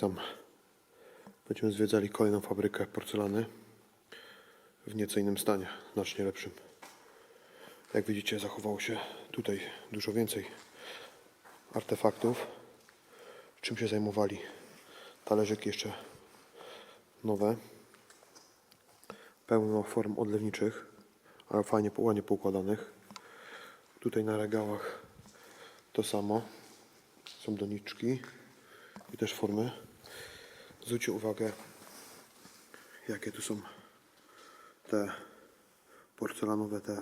Witam. Będziemy zwiedzali kolejną fabrykę porcelany w nieco innym stanie, znacznie lepszym. Jak widzicie, zachowało się tutaj dużo więcej artefaktów. Czym się zajmowali? Talerzyki jeszcze nowe. Pełno form odlewniczych, ale fajnie, ładnie poukładanych. Tutaj na regałach to samo. Są doniczki i też formy. Zwróćcie uwagę, jakie tu są te porcelanowe, te,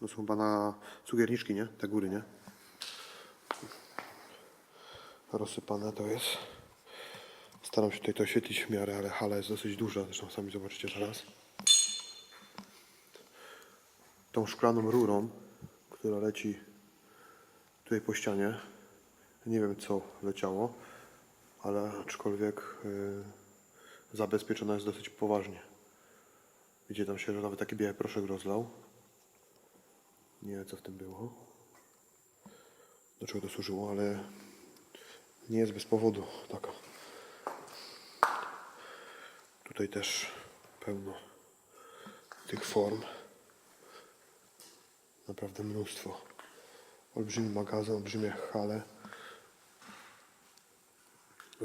no są chyba na cukierniczki, nie? Te góry, nie? Rozsypane to jest. Staram się tutaj to oświetlić w miarę, ale hala jest dosyć duża, zresztą sami zobaczycie teraz. Tą szklaną rurą, która leci tutaj po ścianie, nie wiem co leciało, ale aczkolwiek yy, zabezpieczona jest dosyć poważnie. Widzicie, tam się nawet taki biały proszek rozlał. Nie wiem co w tym było. Do czego to służyło, ale nie jest bez powodu taka. Tutaj też pełno tych form. Naprawdę mnóstwo. Olbrzymi magazyn, olbrzymie hale.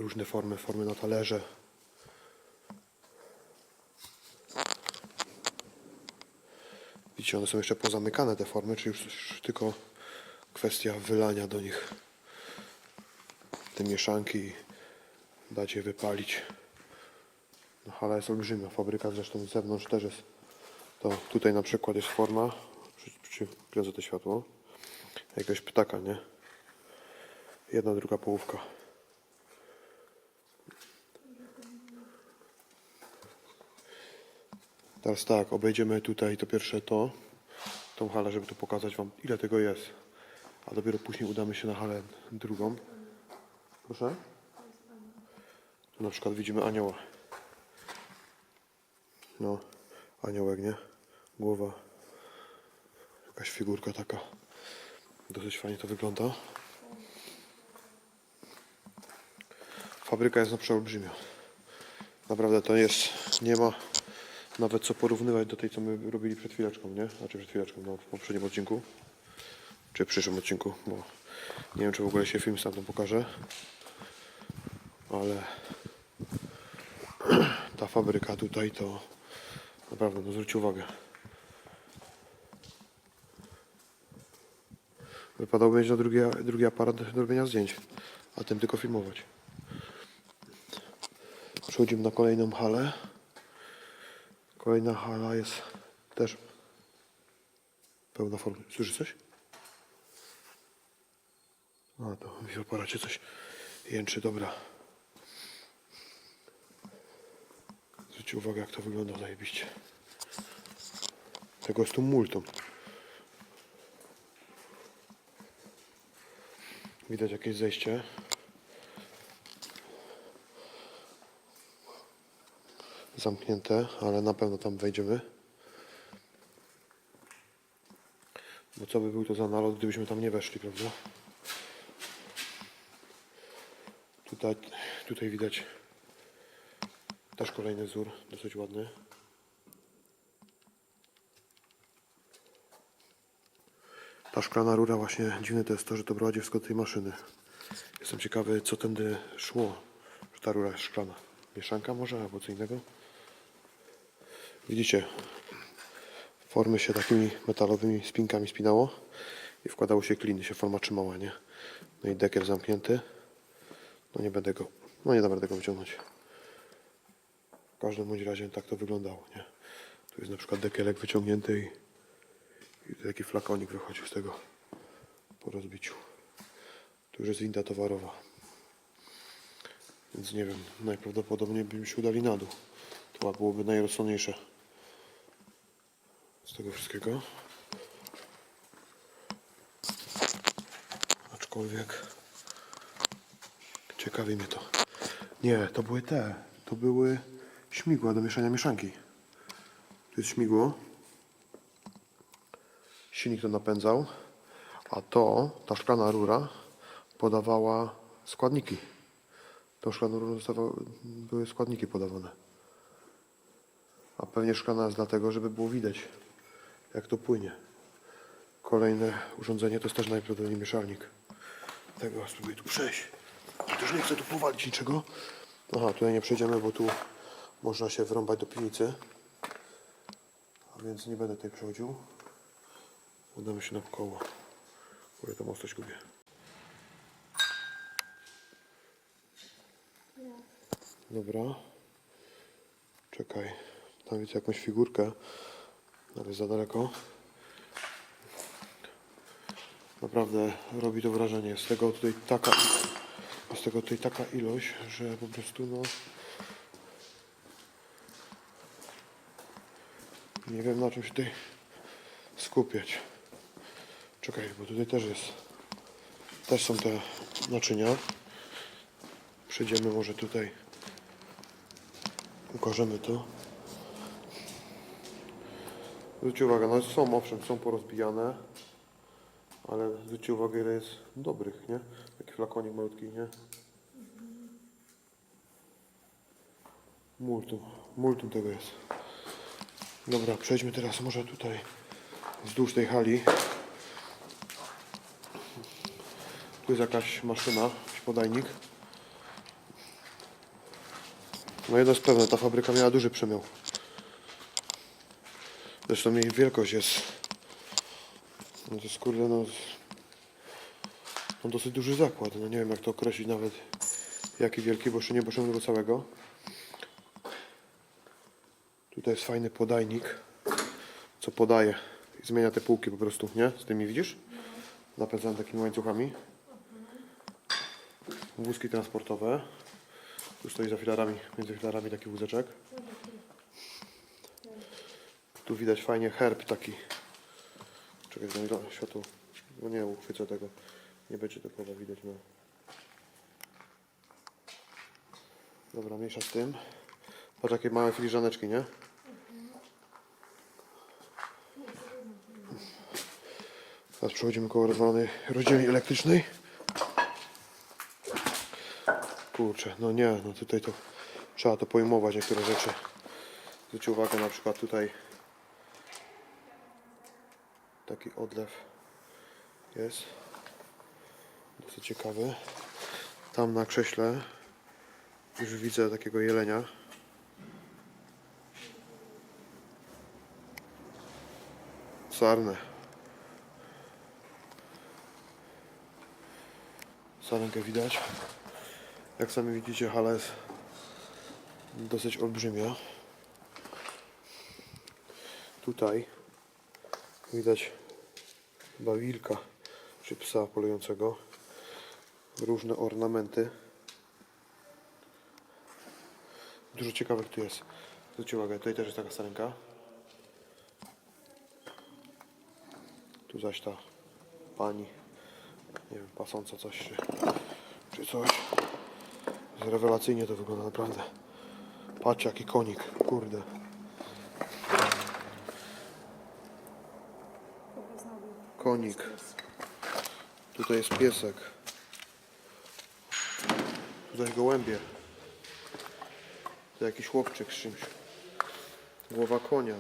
Różne formy, formy na talerze. Widzicie, one są jeszcze pozamykane te formy, czyli już, już tylko kwestia wylania do nich te mieszanki i dać je wypalić. No, hala jest olbrzymia, fabryka zresztą z zewnątrz też jest. To tutaj na przykład jest forma, przy- przykręcę to światło, jakiegoś ptaka, nie? Jedna, druga połówka. Teraz tak, obejdziemy tutaj to pierwsze to, tą halę, żeby tu pokazać Wam ile tego jest. A dopiero później udamy się na halę drugą. Proszę? Tu na przykład widzimy anioła. No, aniołek, nie? Głowa. Jakaś figurka taka. Dosyć fajnie to wygląda. Fabryka jest na przeolbrzymia. Naprawdę to jest, nie ma nawet co porównywać do tej, co my robili przed chwileczką, nie? Znaczy przed chwileczką, no w poprzednim odcinku. Czy w przyszłym odcinku, bo nie wiem, czy w ogóle się film stamtąd pokaże. Ale ta fabryka tutaj to naprawdę, no zwróćcie uwagę. Wypadałoby mieć na drugi, drugi aparat do robienia zdjęć, a tym tylko filmować. Przechodzimy na kolejną halę. Kolejna hala jest też pełna formy. Słyszysz coś? A to w aparacie coś jęczy, dobra. Zwróćcie uwagę jak to wygląda zajebiście. Tego jest tu multum. Widać jakieś zejście. Zamknięte, ale na pewno tam wejdziemy. Bo co by był to za nalot, gdybyśmy tam nie weszli, prawda? Tutaj, tutaj widać też kolejny wzór, dosyć ładny. Ta szklana rura właśnie, dziwne to jest to, że to prowadzi wszystko do tej maszyny. Jestem ciekawy, co tędy szło, że ta rura jest szklana. Mieszanka może, albo co innego? Widzicie, formy się takimi metalowymi spinkami spinało i wkładało się kliny, się forma trzymała, nie? No i dekiel zamknięty. No nie będę go, no nie dam rady go wyciągnąć. W każdym bądź razie tak to wyglądało, nie? Tu jest na przykład dekielek wyciągnięty i, i taki flakonik wychodził z tego po rozbiciu. Tu już jest winda towarowa. Więc nie wiem, najprawdopodobniej byśmy się udali na dół. To byłoby najrozsądniejsze z tego wszystkiego. Aczkolwiek ciekawi mnie to. Nie, to były te. To były śmigła do mieszania mieszanki. Tu jest śmigło. Silnik to napędzał. A to, ta szklana rura, podawała składniki. Tą szklaną rurą były składniki podawane. A pewnie szklana jest dlatego, żeby było widać, jak to płynie. Kolejne urządzenie to jest też najprawdopodobniej mieszalnik. Tego spróbuję tu przejść. Też nie chcę tu powalić niczego. Aha, tutaj nie przejdziemy, bo tu można się wrąbać do piwnicy. A więc nie będę tutaj przechodził. Udamy się na koło. Bo ja tam ostrość gubię. Dobra. Czekaj. Tam widzę jakąś figurkę. Ale za daleko. Naprawdę robi to wrażenie. Jest tego tutaj taka, jest tego tutaj taka ilość, że po prostu no nie wiem na czym się tutaj skupiać. Czekaj, bo tutaj też jest też są te naczynia. Przejdziemy może tutaj. Ukażemy to. Zwróćcie uwagę, no są owszem, są porozbijane, ale zwróćcie uwagę ile jest dobrych, nie? Taki flakonik malutki, nie? Multum, multum tego jest. Dobra, przejdźmy teraz może tutaj wzdłuż tej hali. Tu jest jakaś maszyna, jakiś podajnik. No jedno jest pewne, ta fabryka miała duży przemysł. Zresztą jej wielkość jest. No to jest kurde no. No dosyć duży zakład. No nie wiem jak to określić nawet jaki wielki, bo jeszcze nie poszedłem do całego. Tutaj jest fajny podajnik, co podaje i zmienia te półki po prostu, nie? Z tymi widzisz? Napędzane takimi łańcuchami. Wózki transportowe. Tu stoi za filarami, między filarami taki wózeczek. Tu widać fajnie herb taki. Czekaj, mi to światło. No nie, uchwycę tego. Nie będzie to chyba widać, no. Dobra, mniejsza z tym. Patrz jakie małe filiżaneczki, nie? Teraz przechodzimy koło rozwalonej rozdzielni elektrycznej. Kurczę, no nie, no tutaj to trzeba to pojmować niektóre rzeczy. Zwróćcie uwagę na przykład tutaj taki odlew jest dosyć ciekawy. Tam na krześle już widzę takiego jelenia. Sarnę. Sarenkę widać. Jak sami widzicie, hala jest dosyć olbrzymia. Tutaj widać chyba wilka czy psa polującego. Różne ornamenty. Dużo ciekawych tu jest. Zwróćcie uwagę, tutaj też jest taka sarenka. Tu zaś ta pani, nie wiem, pasąca coś czy, czy coś. Rewelacyjnie to wygląda naprawdę. Patrzcie jaki konik, kurde. Konik. Tutaj jest piesek. Tutaj gołębie. To jakiś chłopczyk z czymś. Głowa konia.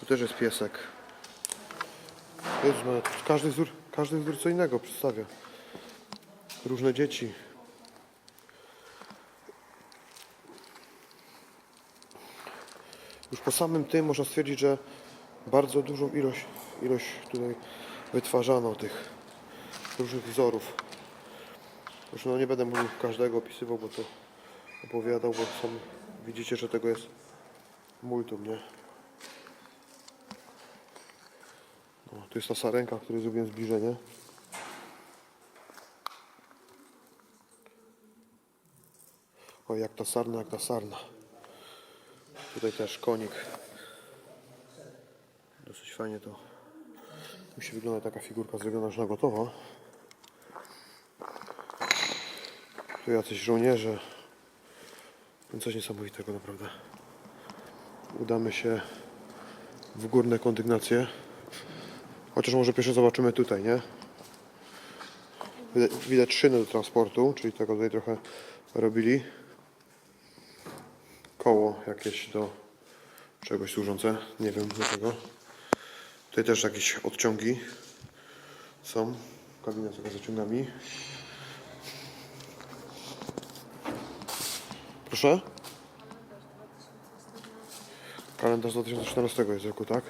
Tu też jest piesek. Jezus, każdy wzór, każdy wzór co innego przedstawia. Różne dzieci. Już po samym tym można stwierdzić, że bardzo dużą ilość, ilość tutaj wytwarzano tych różnych wzorów. Już no nie będę mówił każdego opisywał, bo to opowiadał, bo sam widzicie, że tego jest multum, nie? No, tu jest ta sarenka, której zrobiłem zbliżenie. O, jak ta sarna, jak ta sarna. Tutaj też konik. Fajnie to musi wyglądać taka figurka zrobiona już na gotowo. Tu jacyś żołnierze. No Coś niesamowitego naprawdę. Udamy się w górne kondygnacje. Chociaż może pierwsze zobaczymy tutaj, nie? Widać, widać szyny do transportu, czyli tego tutaj trochę robili. Koło jakieś do czegoś służące, nie wiem do czego. Tutaj też jakieś odciągi są. Kabina z tego zaciągami. Proszę? Kalendarz 2014 jest roku, tak?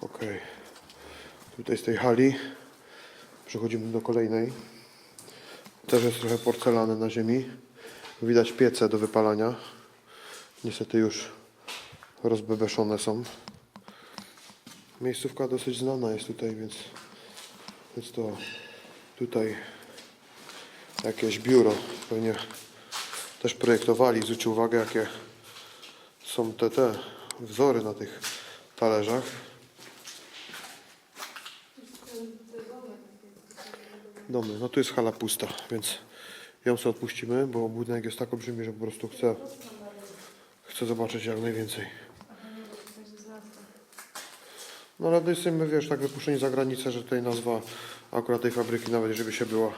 Okej. Tutaj z tej hali przechodzimy do kolejnej. Też jest trochę porcelany na ziemi. Widać piece do wypalania. Niestety już rozbebeszone są. Miejscówka dosyć znana jest tutaj, więc, więc to tutaj jakieś biuro pewnie też projektowali. Zwróćcie uwagę, jakie są te, te wzory na tych talerzach. Domy, no tu jest hala pusta, więc ją sobie odpuścimy, bo budynek jest tak olbrzymi, że po prostu chcę, chcę zobaczyć jak najwięcej. No ale jesteśmy, wiesz, tak wypuszczeni za granicę, że tutaj nazwa akurat tej fabryki, nawet jeżeli się była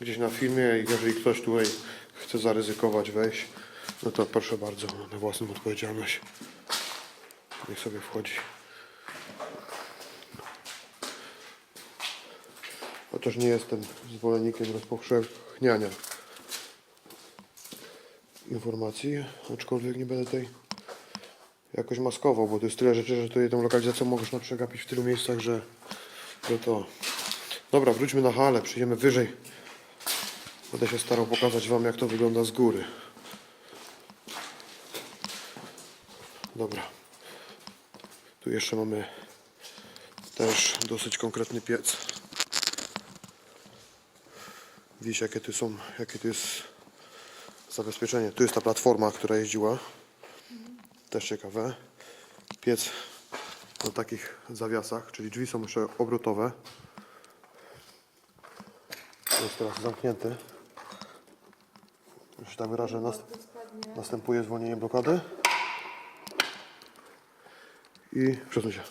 gdzieś na filmie i jeżeli ktoś tutaj chce zaryzykować wejść, no to proszę bardzo, na własną odpowiedzialność. Niech sobie wchodzi. Chociaż nie jestem zwolennikiem rozpowszechniania informacji, aczkolwiek nie będę tutaj jakoś maskował, bo to jest tyle rzeczy, że tutaj tą lokalizacją możesz na przegapić w tylu miejscach, że że to... Dobra, wróćmy na halę, przyjdziemy wyżej. Będę się starał pokazać Wam, jak to wygląda z góry. Dobra. Tu jeszcze mamy też dosyć konkretny piec. Widzicie, jakie tu są, jakie tu jest zabezpieczenie. Tu jest ta platforma, która jeździła. Też ciekawe. Piec na takich zawiasach, czyli drzwi są jeszcze obrotowe. Jest teraz zamknięty. Już tak wyrażę, nas, następuje zwolnienie blokady. I przesuń się.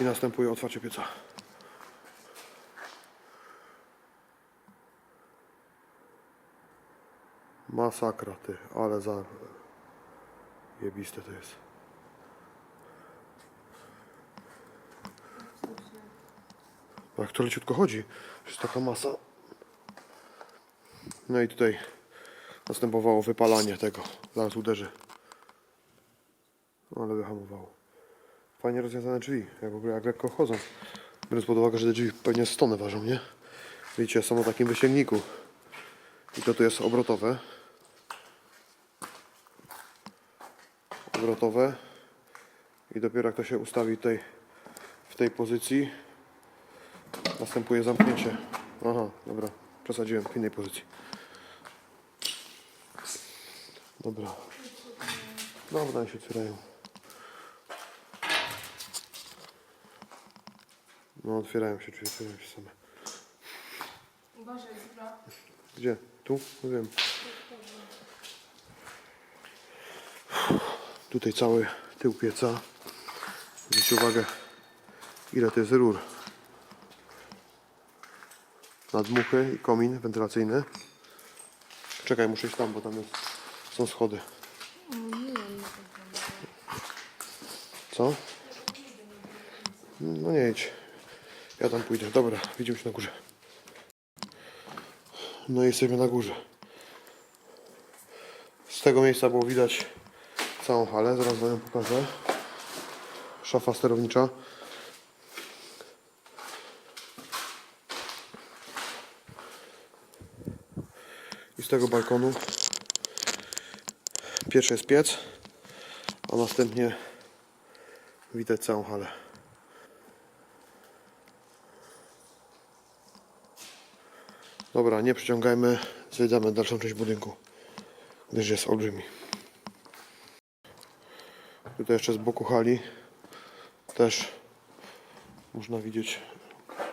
I następuje otwarcie pieca. Masakra ty, ale za jebiste to jest. Jak to leciutko chodzi, jest taka masa. No i tutaj następowało wypalanie tego. Zaraz uderzy. No, Ale wyhamowało. Fajnie rozwiązane drzwi, jak w ogóle jak lekko chodzą. Biorąc pod uwagę, że te drzwi pewnie z tony ważą, nie? Widzicie, są o takim wysięgniku. I to tu jest obrotowe. Obrotowe. I dopiero jak to się ustawi tutaj w tej pozycji, następuje zamknięcie. Aha, dobra, przesadziłem w innej pozycji. Dobra. Dobra, się otwierają. No, otwierają się drzwi, otwierają się same. Uważaj, dobra. Gdzie? Tu? No wiem. Tutaj cały tył pieca. Zwróćcie uwagę, ile to jest rur. Nadmuchy i komin wentylacyjny. Czekaj, muszę iść tam, bo tam jest, są schody. Co? No nie idź. Ja tam pójdę. Dobra, widzimy się na górze. No i jesteśmy na górze. Z tego miejsca było widać całą halę. Zaraz wam ją pokażę. Szafa sterownicza. I z tego balkonu pierwszy jest piec, a następnie widać całą halę. Dobra, nie przyciągajmy, zwiedzamy dalszą część budynku, gdyż jest olbrzymi. Tutaj jeszcze z boku hali też można widzieć,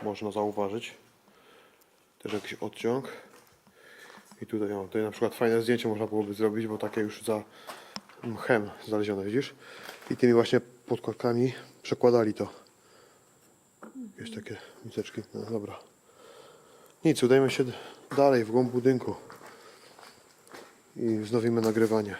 można zauważyć też jakiś odciąg. I tutaj, o, tutaj na przykład fajne zdjęcie można byłoby zrobić, bo takie już za mchem znalezione, widzisz? I tymi właśnie podkładkami przekładali to. Jakieś takie miseczki, no dobra. Nic, udajmy się dalej w głąb budynku i wznowimy nagrywanie.